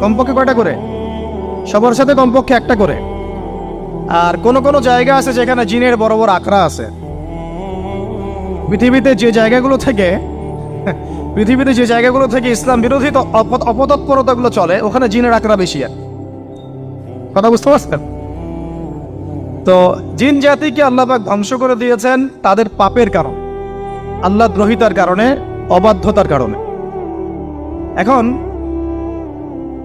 কমপক্ষে কয়টা করে? সবার সাথে কমপক্ষে একটা করে। আর কোন কোন জায়গা আছে যেখানে জিনের বড় বড় আখড়া আছে? পৃথিবীতে যে জায়গাগুলো থেকে, পৃথিবীতে যে জায়গাগুলো থেকে ইসলাম বিরোধী ত- অপ- অপতৎপরতাগুলো চলে, ওখানে জিনের আখড়া বেশি আর। কথা বুঝতে পারছেন? তো জিন জাতিকে আল্লাহ পাক ধ্বংস করে দিয়েছেন তাদের পাপের কারণ। আল্লাহ দ্রোহিতার কারণে, অবাধ্যতার কারণে। এখন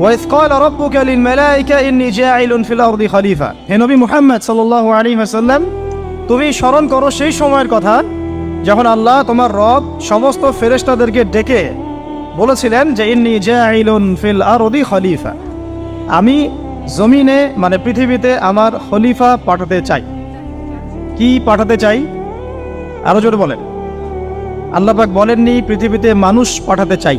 ওয়াইস কল রব্বুক লিল মালাইকা ইন্নী জাঈলুন ফিল আরদি খলিফা হে নবী মুহাম্মদ সাল্লাল্লাহু আলাইহি ওয়াসাল্লাম, তুমি স্মরণ করো সেই সময়ের কথা যখন আল্লাহ তোমার রব সমস্ত ফেরেশতাদেরকে ডেকে বলেছিলেন যে, ইন্নি জাঈলুন ফিল আরদি খলিফা। আমি জমিনে মানে পৃথিবীতে আমার খলিফা পাঠাতে চাই। কি পাঠাতে চাই? আরও জোরে বলেন। আল্লাপাক বলেননি, পৃথিবীতে মানুষ পাঠাতে চাই।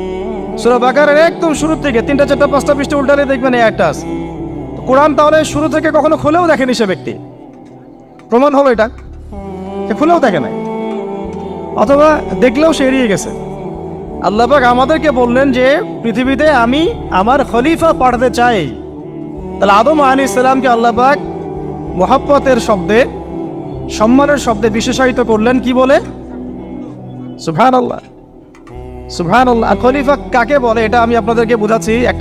সুরা বাকারের একদম শুরুর থেকে তিনটা, চারটা, পাঁচটা পৃষ্ঠা উল্টালে দেখবেন এই একটা কোরআন তাহলে শুরু থেকে কখনো খুলেও দেখেনি সে ব্যক্তি। প্রমাণ হলো এটা। সে খুলেও দেখে নাই। অথবা দেখলেও সে এড়িয়ে গেছে। আল্লাপাক আমাদেরকে বললেন যে, পৃথিবীতে আমি আমার খলিফা পাঠাতে চাই। তাহলে আদম আলী ইসলামকে আল্লাপাক মোহাব্বতের শব্দে, সম্মানের শব্দে বিশেষায়িত করলেন কি বলে? সুবহান আল্লাহ সুবহান খলিফা কাকে বলে এটা আমি আপনাদেরকে বোঝাচ্ছি। একটা